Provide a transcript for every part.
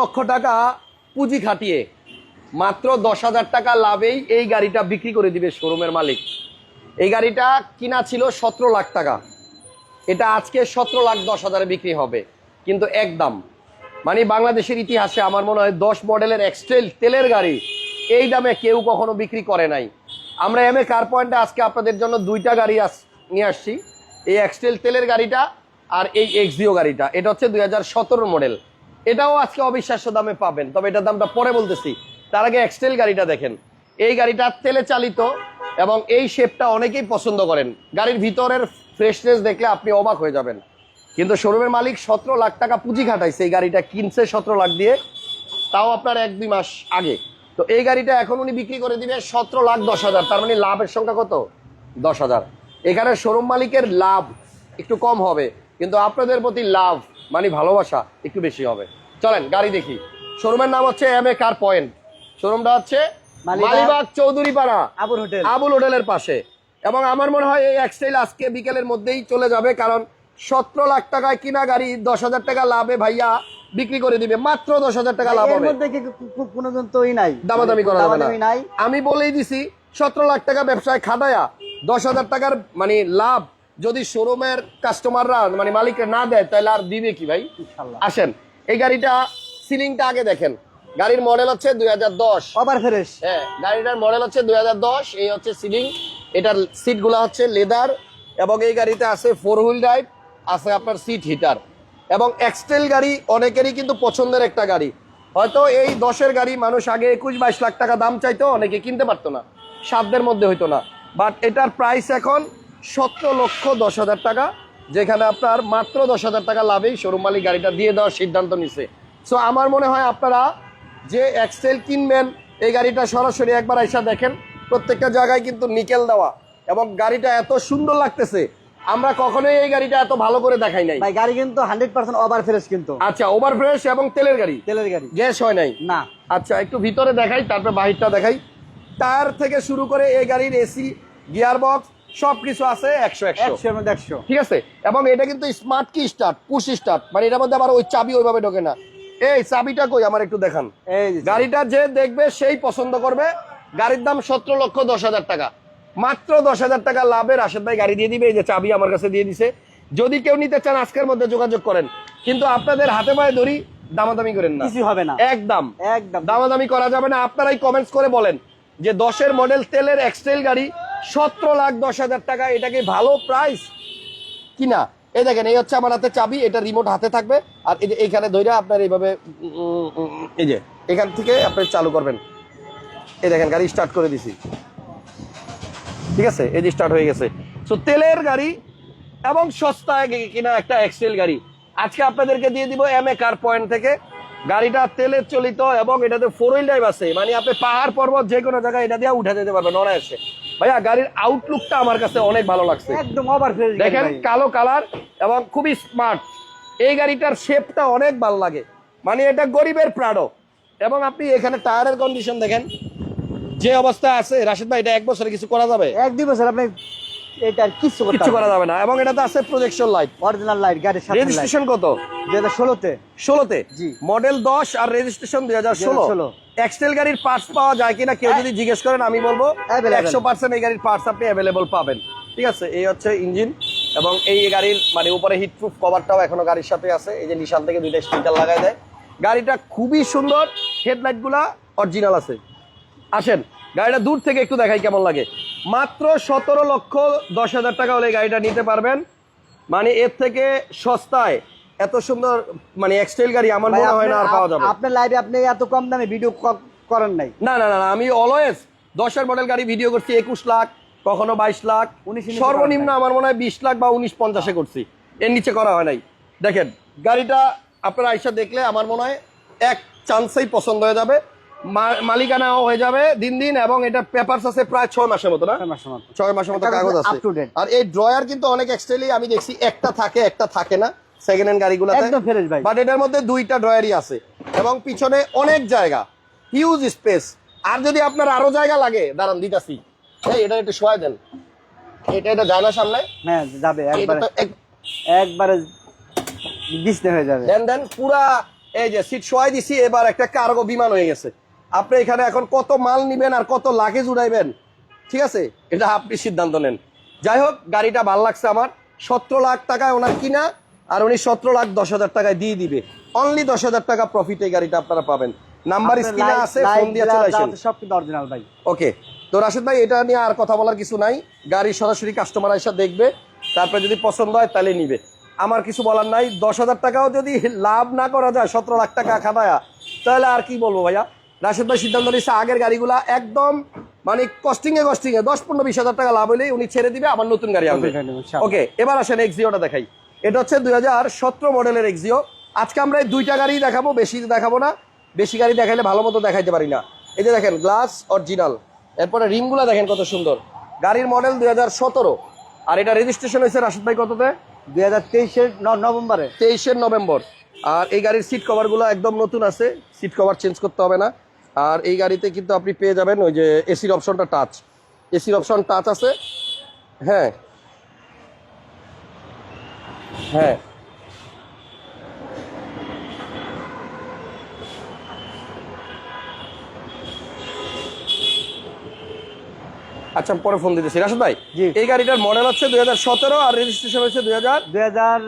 লক্ষ টাকা পুঁজি খাটিয়ে, মাত্র দশ হাজার টাকা লাভেই এই গাড়িটা বিক্রি করে দিবে শোরুমের মালিক। এই গাড়িটা কিনা ছিল সতেরো লাখ টাকা। এটা আজকে সতেরো লাখ দশ হাজারে বিক্রি হবে। কিন্তু একদম মানে বাংলাদেশের ইতিহাসে আমার মনে হয় দশ মডেলের এক্সটেল তেলের গাড়ি এই দামে কেউ কখনো বিক্রি করে নাই। আমরা এম এ কার পয়েন্টে আজকে আপনাদের জন্য দুইটা গাড়ি আস, নিয়ে আসছি। এই এক্সটেল তেলের গাড়িটা আর এই এক্সিও গাড়িটা। এটা হচ্ছে দুই হাজার সতেরো মডেল। এটাও আজকে অবিশ্বাস্য দামে পাবেন। তবে এটার দামটা পরে বলতেছি। তার আগে এক্সটেল গাড়িটা দেখেন। এই গাড়িটা তেলে চালিত এবং এই শেপটা অনেকেই পছন্দ করেন। গাড়ির ভিতরের ফ্রেশনেস দেখলে আপনি অবাক হয়ে যাবেন। কিন্তু শোরুমের মালিক সতেরো লাখ টাকা পুঁজি খাটাইছে। এই গাড়িটা কিনছে সতেরো লাখ দিয়ে। তাও আপনার এক, দুই মাস আগে। তো এই গাড়িটা এখন উনি বিক্রি করে দিবে সতেরো লাখ দশ হাজার। তার মানে লাভের সংখ্যা কত? দশ হাজার। এখানে শোরুম মালিকের লাভ একটু কম হবে। কিন্তু আপনাদের প্রতি লাভ মানে ভালোবাসা একটু বেশি হবে। চলেন গাড়ি দেখি। শোরুমের নাম হচ্ছে এম এ কার পয়েন্ট শোরুমটা হচ্ছে মালিবাগ- চৌধুরী পাড়া আবুর হোটেল। আবুল হোটেলের পাশে। এবং আমার মনে হয় এই এক্সটাইল আজকে বিকেলের মধ্যেই চলে যাবে কারণ সতেরো লাখ টাকায় কিনা গাড়ি দশ হাজার টাকা লাভে ভাইয়া বিক্রি করে দিবে। মাত্র দশ হাজার টাকা লাভ এর হবে। দামাদামি করা যাবে না। আমি বলেই দিছি সতেরো লাখ টাকা ব্যবসায় খাটায়া দশ হাজার টাকার মানে লাভ যদি শোরুমের কাস্টমাররা মানে মালিকরা না দেয় তাহলে আর দিবে কি ভাই? আসেন এই গাড়িটা সিলিংটা আগে দেখেন। গাড়ির মডেল হচ্ছে দুই হাজার দশ। ওভার ফ্রেশ হ্যাঁ গাড়িটার মডেল হচ্ছে দুই এই হচ্ছে সিলিং এটার সিটগুলো হচ্ছে লেদার এবং এই গাড়িতে আছে ফোর হুইল ড্রাইভ আছে আপনার সিট হিটার এবং এক্সটেল গাড়ি অনেকেরই কিন্তু পছন্দের একটা গাড়ি। হয়তো এই দশের গাড়ি মানুষ আগে একুশ বাইশ লাখ টাকা দাম চাইতো অনেকে কিনতে পারতো না। সাধ্যের মধ্যে হইতো না। বাট এটার প্রাইস এখন সতেরো লক্ষ দশ হাজার টাকা যেখানে আপনার মাত্র দশ হাজার টাকা লাভেই শোরুম মালিক গাড়িটা দিয়ে দেওয়ার সিদ্ধান্ত নিছে। সো আমার মনে হয় আপনারা যে এক্সেল কিনবেন এই গাড়িটা সরাসরি একবার আইসা দেখেন। প্রত্যেকটা জায়গায় কিন্তু নিকেল দেওয়া এবং গাড়িটা এত সুন্দর লাগতেছে আমরা কখনোই এই গাড়িটা এত ভালো করে দেখাই নাই। ভাই গাড়ি কিন্তু হান্ড্রেড পার্সেন্ট ওভার ফ্রেশ কিন্তু। আচ্ছা ওভার ফ্রেশ এবং তেলের গাড়ি? তেলের গাড়ি। গ্যাস হয় নাই? না। আচ্ছা একটু ভিতরে দেখাই তারপর বাহিরটা দেখাই। টায়ার থেকে শুরু করে এই গাড়ির এসি গিয়ার বক্স সব কিছু আছে একশো একশো। মধ্যে একশো। ঠিক আছে? এবং এটা কিন্তু স্মার্ট কি স্টার্ট পুশ স্টার্ট মানে এটার মধ্যে আবার ওই চাবি ওইভাবে ঢোকে না। এই চাবিটা কই? আমার একটু দেখান। এই গাড়িটা যে দেখবে সেই পছন্দ করবে। গাড়ির দাম সতেরো লক্ষ দশ হাজার টাকা। মাত্র দশ হাজার টাকা লাভে রাশেদ ভাই গাড়ি দিয়ে দিবে। এই যে চাবি আমার কাছে দিয়ে দিছে। যদি কেউ নিতে চান আজকের মধ্যে যোগাযোগ করেন। কিন্তু আপনাদের হাতে পায়ে ধরি দামাদামি করেন না। কিছু হবে না। একদম। একদম। দামাদামি করা যাবে না। আপনারাই কমেন্টস করে বলেন যে দশের মডেল তেলের এক্সটেল গাড়ি সতেরো লাখ দশ হাজার টাকা, এটা কি ভালো প্রাইস কিনা? এই দেখেন, এই হচ্ছে আমার হাতে চাবি, এটা রিমোট হাতে থাকবে। আর এই যে এইখানে ধইরা আপনার এইভাবে, এই যে, এখান থেকে আপনি চালু করবেন। এই দেখেন, গাড়ি স্টার্ট করে দিছি। ঠিক আছে? এই যে স্টার্ট হয়ে গেছে। সো তেলের গাড়ি এবং সস্তায় কিনা একটা এক্সেল গাড়ি। আজকে আপনাদেরকে দিয়ে দিব এম এ কার পয়েন্ট থেকে। গাড়িটা তেলের চলিত এবং এটাতে ফোর হুইল ড্রাইভ আছে। মানে আপনি পাহাড় পর্বত যে কোনো জায়গায় এটা দিয়ে উঠে যেতে পারবেন, অনায়াসে। ভাইয়া গাড়ির আউটলুকটা আমার কাছে অনেক ভালো লাগছে। একদম ওভার দেখেন কালো কালার এবং খুবই স্মার্ট এই গাড়িটার শেপটা অনেক ভালো লাগে। মানে এটা গরিবের প্রাড়ো এবং আপনি এখানে টায়ারের কন্ডিশন দেখেন। যে অবস্থা আছে রাশিদ ভাই এটা এক বছরে কিছু করা যাবে? এক দুই বছর আপনি এটা কিছু কিছু করা যাবে না। এবং এটাতে আছে প্রজেকশন লাইট অরিজিনাল লাইট গাড়ির সাথে রেজিস্ট্রেশন কত? দুই হাজার ষোলোতে। ষোলোতে? জি। মডেল দশ আর রেজিস্ট্রেশন দুই হাজার ষোলো। 2016 এক্সটেল গাড়ির পার্টস পাওয়া যায় কিনা কেউ যদি জিজ্ঞেস করেন আমি বলব Available. একশো পার্সেন্ট এই গাড়ির পার্টস আপনি অ্যাভেলেবল পাবেন। ঠিক আছে? এই হচ্ছে ইঞ্জিন এবং এই গাড়ির মানে উপরে হিট প্রুফ কভারটাও এখনও গাড়ির সাথে আছে। এই যে নিশান থেকে দুইটা স্টিকার লাগাই দেয়। গাড়িটা খুবই সুন্দর। হেডলাইটগুলা অরিজিনাল আছে। আসেন গাড়িটা দূর থেকে একটু দেখাই কেমন লাগে। মাত্র সতেরো লক্ষ দশ হাজার টাকা হলে গাড়িটা নিতে পারবেন। মানে এর থেকে সস্তায় এত সুন্দর মানে এক্সটেল গাড়ি আমার মনে হয় না আর পাওয়া যাবে। আপনার লাইভে আপনি এত কম দামে ভিডিও করেন নাই। না না না আমি অলওয়েজ দশের মডেল গাড়ি ভিডিও করছি একুশ লাখ কখনো বাইশ লাখ 19 নিচে সর্বনিম্ন আমার মনে হয় বিশ লাখ বা উনিশ পঞ্চাশে করছি। এর নিচে করা হয় নাই। দেখেন গাড়িটা আপনারা আইসা দেখলে আমার মনে হয় এক চান্সেই পছন্দ হয়ে যাবে। মালিকানাও হয়ে যাবে দিন দিন এবং এটা পেপারস আছে প্রায় ছয় মাসের মতো না? ছয় মাসের মতো। কাগজ আছে। আর এই ড্রয়ার কিন্তু অনেক এক্সটেলি আমি দেখছি একটা থাকে একটা থাকে না সেকেন্ড হ্যান্ড গাড়িগুলোতে। একদম fresh ভাই। বাট এটার মধ্যে দুইটা ড্রয়ারই আছে এবং পিছনে অনেক জায়গা হিউজ স্পেস আর যদি আপনার আরও জায়গা লাগে দাঁড়ান দিতাছি। এই এটা একটু শোয়া দেন। এটা এটা যায় না সামনে? হ্যাঁ যাবে একবারে। এক- একবারে হয়ে যাবে। দেন দেন পুরা এই যে সিট শোয়াই দিছি এবার একটা কার্গো বিমান হয়ে গেছে। আপনি এখানে এখন কত মাল নিবেন আর কত লাগেজ উড়াইবেন? ঠিক আছে? এটা আপনি সিদ্ধান্ত নেন। যাই হোক গাড়িটা ভালো লাগছে আমার। সতেরো লাখ টাকায় ওনার কিনা আর উনি সতেরো লাখ দশ হাজার টাকায় দিয়ে দিবে। অনলি দশ হাজার টাকা প্রফিট এই গাড়িটা আপনারা পাবেন। নাম্বার স্ক্রিনে আছে ফোন দিয়ে চলে আসেন। আছে সব কিন্তু অরিজিনাল ভাই। ওকে তো রাশেদ ভাই এটা নিয়ে আর কথা বলার কিছু নাই। গাড়ি সরাসরি কাস্টমার এসে দেখবে তারপরে যদি পছন্দ হয় তাহলে নিবে। আমার কিছু বলার নাই। দশ হাজার টাকাও যদি লাভ না করা যায় সতেরো লাখ টাকা খাবায়া তাহলে আর কি বলব ভাইয়া? রাশেদ ভাই সিদ্ধান্ত নিচ্ছে আগের গাড়িগুলা একদম মানে কস্টিং এ কস্টিং এ দশ পনেরো বিশ হাজার টাকা লাভ হলেই উনি ছেড়ে দিবে আবার নতুন গাড়ি আনবে। ওকে এবার আসেন এক্সিওটা দেখাই। এটা হচ্ছে দুই হাজার সতেরো মডেলের এক্সিও আজকে আমরা এই দুইটা গাড়ি দেখাবো বেশি দেখাবো না। বেশি গাড়ি দেখাইলে ভালো মতো দেখাইতে পারি না। এই যে দেখেন গ্লাস অরিজিনাল এরপরে রিমগুলো দেখেন কত সুন্দর। গাড়ির মডেল দুই হাজার সতেরো। আর এটা রেজিস্ট্রেশন হয়েছে রাশিদ ভাই কততে? দুই হাজার তেইশের নভেম্বরে। তেইশের নভেম্বর। আর এই গাড়ির সিট কভারগুলো একদম নতুন আছে। সিট কভার চেঞ্জ করতে হবে না। আর এই গাড়িতে কিন্তু আপনি পেয়ে যাবেন ওই যে এসির অপশনটা টাচ এসির অপশন টাচ আছে। হ্যাঁ। হ্যাঁ। আচ্ছা পরে ফোন দিতেছি। রাশেদ ভাই এই গাড়িটার মডেল হচ্ছে দুই সতেরো আর রেজিস্ট্রেশন হচ্ছে দুই হাজার দুই হাজার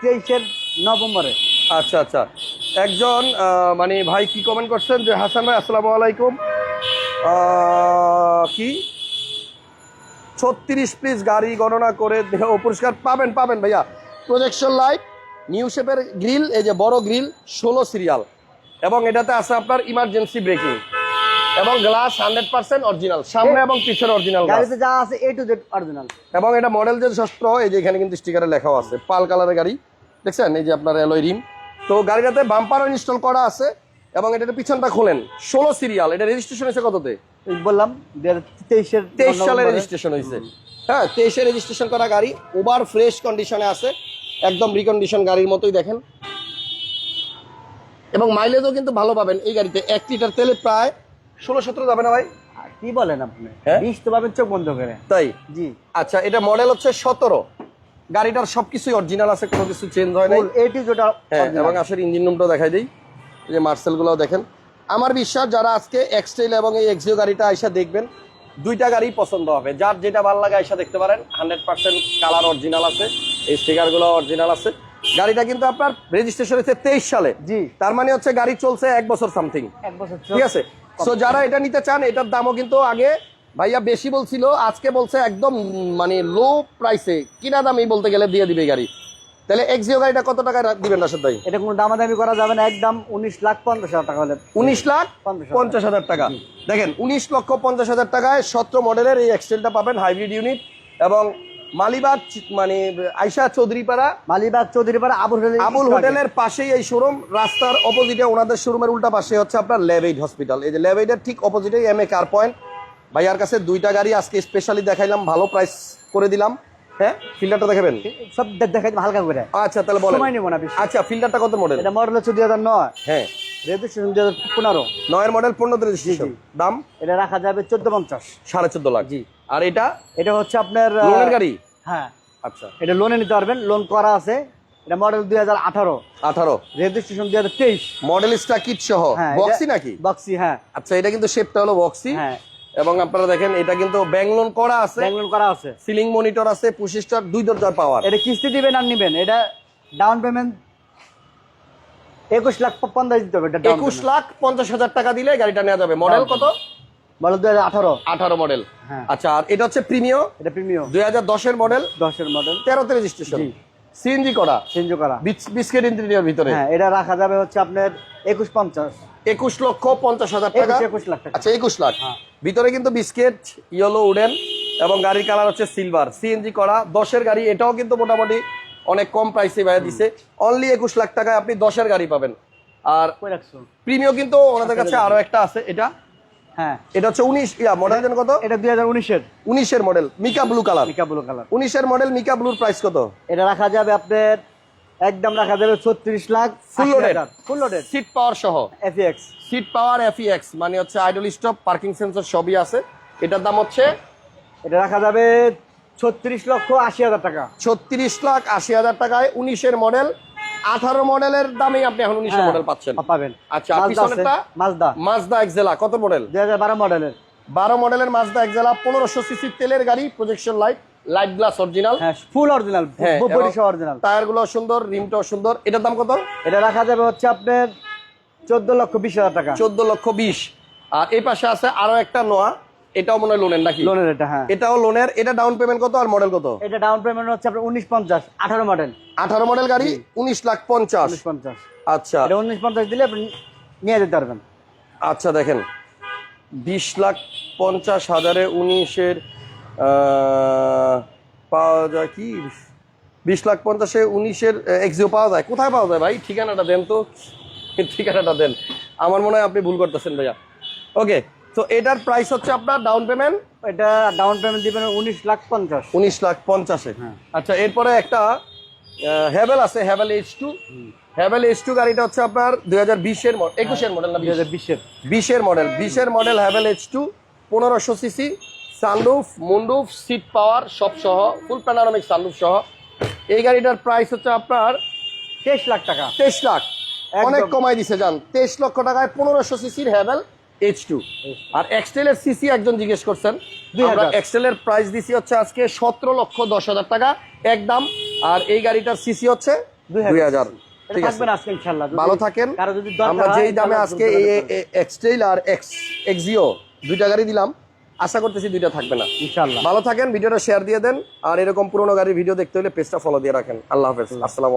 তেইশের নভেম্বরে। আচ্ছা আচ্ছা। একজন মানে ভাই কি কমেন্ট করছেন? যে হাসান ভাই আসসালামু আলাইকুম। কি? ছত্রিশ পিস গাড়ি গণনা করে দেহ পুরস্কার পাবেন পাবেন ভাইয়া। প্রজেকশন লাইট নিউ শেপের গ্রিল এই যে বড় গ্রিল ষোলো সিরিয়াল এবং এটাতে আছে আপনার ইমার্জেন্সি ব্রেকিং এবং গ্লাস হান্ড্রেড পার্সেন্ট অরিজিনাল সামনে এবং পিছনে অরিজিনাল গাড়িতে যা আছে এ টু জেড অরিজিনাল এবং এটা মডেল যে ষষ্ঠ এই যে এখানে কিন্তু স্টিকারে লেখাও আছে পাল কালারের গাড়ি। দেখছেন? এই যে আপনার অ্যালয় রিম তো গাড়িটাতে বাম্পারও ইনস্টল করা আছে এবং এটাতে পিছনটা খোলেন। ষোলো সিরিয়াল এটা রেজিস্ট্রেশন হয়েছে কততে? বললাম তেইশের তেইশ সালে রেজিস্ট্রেশন হয়েছে। হ্যাঁ তেইশে রেজিস্ট্রেশন করা গাড়ি ওভার ফ্রেশ কন্ডিশনে আছে একদম রিকন্ডিশন গাড়ির মতোই দেখেন। এবং মাইলেজও কিন্তু ভালো পাবেন এই গাড়িতে এক লিটার তেলে প্রায় ষোলো সতেরো যাবে না ভাই? কি বলেন আপনি? হ্যাঁ? বিশ তো পাবেন চোখ বন্ধ করে। তাই? জি। আচ্ছা এটা মডেল হচ্ছে সতেরো। গাড়িটার সবকিছুই অরিজিনাল আছে কোনো কিছু চেঞ্জ হয় নাই। এ টু জেড হ্যাঁ এবং আসলে ইঞ্জিন রুমটাও দেখাই দিই। এই যে মার্সেলগুলোও দেখেন। আমার বিশ্বাস যারা আজকে এক্সটেল এবং এই এক্সিও গাড়িটা আইসা দেখবেন দুইটা গাড়ি পছন্দ হবে। যার যেটা ভালো লাগে আইসা দেখতে পারেন। হান্ড্রেড পার্সেন্ট কালার অরিজিনাল আছে এই স্টিকারগুলো অরিজিনাল আছে। গাড়িটা কিন্তু আপনার রেজিস্ট্রেশন হচ্ছে তেইশ সালে। জি। তার মানে হচ্ছে গাড়ি চলছে এক বছর সামথিং এক বছর ঠিক আছে? সো যারা এটা নিতে চান এটার দামও কিন্তু আগে ভাইয়া বেশি বলছিল আজকে বলছে একদম মানে লো প্রাইসে কিনা দামই বলতে গেলে দিয়ে দিবে গাড়ি। তাহলে এক্সিও গাড়িটা কত টাকা দিবেন রাশেদ ভাই? এটা কোনো দামাদামি করা যাবে না একদম উনিশ লাখ পঞ্চাশ হাজার টাকা হলে। উনিশ লাখ পঞ্চাশ হাজার। টাকা। দেখেন উনিশ লক্ষ পঞ্চাশ হাজার টাকায় সতেরো মডেলের এই এক্সটেলটা পাবেন হাইব্রিড ইউনিট এবং মালিবাগ মানে আইসা চৌধুরীপাড়া। মালিবাগ চৌধুরী পাড়া আবুল হোটেল আবুল হোটেলের পাশেই এই শোরুম রাস্তার অপোজিটে ওনাদের শোরুমের উল্টা পাশে হচ্ছে আপনার লেভেইড হসপিটাল এই যে লেভেইডের ঠিক অপোজিটে এম এ কার পয়েন্ট ভাইয়ার কাছে দুইটা গাড়ি আজকে স্পেশালি দেখাইলাম ভালো প্রাইস করে দিলাম। হ্যাঁ? ফিল্টারটা দেখাবেন? সব দেখাই হালকা করে। আচ্ছা তাহলে বলেন। সময় নেব না বেশি। আচ্ছা ফিল্টারটা কত মডেল এটা মডেল হচ্ছে দুই হাজার নয়। হ্যাঁ। রেজিস্ট্রেশন দুই হাজার পনেরো। নয়ের মডেল পনেরো রেজিস্ট্রেশন দাম? এটা রাখা যাবে চোদ্দ পঞ্চাশ। সাড়ে চোদ্দ লাখ। জি। আর এটা? এটা হচ্ছে আপনার লোনের গাড়ি? হ্যাঁ। আচ্ছা। এটা লোনে নিতে পারবেন লোন করা আছে। এটা মডেল দুই হাজার আঠারো। আঠারো। রেজিস্ট্রেশন দুই হাজার তেইশ। মডেল স্টার কিট সহ বক্সি নাকি? বক্সি হ্যাঁ। আচ্ছা এটা কিন্তু শেপটা হলো বক্সি হ্যাঁ। এবং আপনারা দেখেন এটা কিন্তু ব্যাংক লোন করা আছে। ব্যাংক লোন করা আছে। সিলিং মনিটর আছে পঁচিশ স্টার দুই দরজার পাওয়ার এটা কিস্তি দিবেন আর নিবেন। এটা ডাউন পেমেন্ট একুশ লাখ পঞ্চাশ দিতে হবে একুশ লাখ পঞ্চাশ হাজার টাকা দিলে গাড়িটা নেওয়া যাবে। মডেল কত? মডেল দুই হাজার আঠারো। আঠারো মডেল হ্যাঁ। আচ্ছা আর এটা হচ্ছে প্রিমিয় এটা প্রিমিয়াম দুই হাজার দশের মডেল দশের মডেল তেরোতে রেজিস্ট্রেশন। সিএনজি করা। চেঞ্জ করা। বিস্কিট ইন্টেরিয়র ভিতরে। হ্যাঁ এটা রাখা যাবে হচ্ছে আপনার একুশ পঞ্চাশ। একুশ লক্ষ পঞ্চাশ হাজার টাকা। একুশ লাখ টাকা। আচ্ছা একুশ লাখ। হ্যাঁ। ভিতরে কিন্তু বিস্কিট ইয়েলো উডেন এবং গাড়ির কালার হচ্ছে সিলভার। সিএনজি করা দশের গাড়ি এটাও কিন্তু মোটামুটি অনেক কম প্রাইসে ভাইয়া দিছে। অনলি একুশ লাখ টাকায় আপনি দশের গাড়ি পাবেন। আর প্রিমিয় কিন্তু ওনাদের কাছে আরও একটা আছে এটা। হ্যাঁ। এটা হচ্ছে উনিশ ইয়া মডেল যেন কত? এটা দুই হাজার উনিশের। উনিশের model mica blue colour mica blue colour উনিশের মডেল মিকা ব্লুর প্রাইস কত? এটা রাখা যাবে আপনার একদম রাখা যাবে ছত্রিশ lakh Full loaded? Full loaded seat power সহ। এফএক্স সিট পাওয়ার এফইএক্স মানে হচ্ছে আইডল স্টপ পার্কিং সেন্সর সবই আছে। এটার দাম হচ্ছে? এটা রাখা যাবে ছত্রিশ লক্ষ আশি হাজার টাকা। ছত্রিশ লাখ আশি হাজার টাকায় উনিশের মডেল আঠারো মডেলের দামে আপনি এখন উনিশশো হ্যাঁ, মডেল পাচ্ছেন। পাবেন। আচ্ছা, মাজদা মাজদা এক্সেলা কত মডেল দুই হাজার বারো মডেলের। বারো মডেলের মাজদা এক্সেলা পনেরোশো সিসি তেলের গাড়ি projection light light glass original হ্যাঁ ফুল অরিজিনাল হ্যাঁ, বডি সহ অরিজিনাল টায়ারগুলো সুন্দর রিমটাও সুন্দর। এটার দাম কত? এটা রাখা যাবে হচ্ছে আপনার চোদ্দ লক্ষ বিশ হাজার টাকা। চোদ্দ লক্ষ বিশ। আর এই পাশে আছে আরও একটা নোয়া এটাও মনে হয় লোনের নাকি? লোনের এটা হ্যাঁ। এটাও লোনের এটা ডাউন পেমেন্ট কত আর মডেল কত? এটা ডাউন পেমেন্ট হচ্ছে আপনার উনিশ পঞ্চাশ আঠারো মডেল আঠারো মডেল গাড়ি উনিশ লাখ পঞ্চাশ। পঞ্চাশ। আচ্ছা। এটা উনিশ পঞ্চাশ দিলে আপনি নিয়ে যেতে পারবেন। আচ্ছা দেখেন। বিশ লাখ পঞ্চাশ হাজারে উনিশের পাওয়া যায় কি? বিশ লাখ পঞ্চাশে উনিশের এক্সিও পাওয়া যায়। কোথায় পাওয়া যায় ভাই? ঠিকানাটা দেন তো। ঠিকানাটা দেন। আমার মনে হয় আপনি ভুল করতেছেন ভাইয়া। ওকে তো এটার প্রাইস হচ্ছে আপনার ডাউন পেমেন্ট এটা ডাউন পেমেন্ট দিবেন উনিশ লাখ পঞ্চাশ। উনিশ লাখ পঞ্চাশে। হ্যাঁ। আচ্ছা এরপরে একটা হ্যাভেল আছে Haval H two Haval H two গাড়িটা হচ্ছে আপনার দুই হাজার বিশের একুশের মডেল না দুই হাজার বিশের। বিশের মডেল বিশের মডেল হ্যাভেল এইচ টু পনেরোশো CC sunroof moonroof seat power সব সহ ফুল প্যানারমিক সানরুফ সহ। এই গাড়িটার প্রাইস হচ্ছে আপনার তেইশ লাখ টাকা। তেইশ লাখ। অনেক কমাই দিছে যান তেইশ লক্ষ টাকায় পনেরোশো সিসির হ্যাভেল এইচ টু আর এক্সটেলের সিসি একজন জিজ্ঞেস করছেন। আমরা এক্সটেলের প্রাইস দিছি হচ্ছে আজকে সতেরো লক্ষ দশ হাজার টাকা একদম আর এই গাড়িটার সিসি হচ্ছে দুই হাজার। ভালো থাকেন। আমরা যেই দামে আজকে। এক্সটেল আর এক্স এক্সিও দুইটা গাড়ি দিলাম। আশা করতেছি দুইটা থাকবে না। ভালো থাকেন ভিডিওটা শেয়ার দিয়ে দেন। আর এরকম পুরোনো গাড়ির ভিডিও দেখতে হলে পেজটা ফলো দিয়ে রাখেন। আল্লাহ হাফেজ। আসসালাম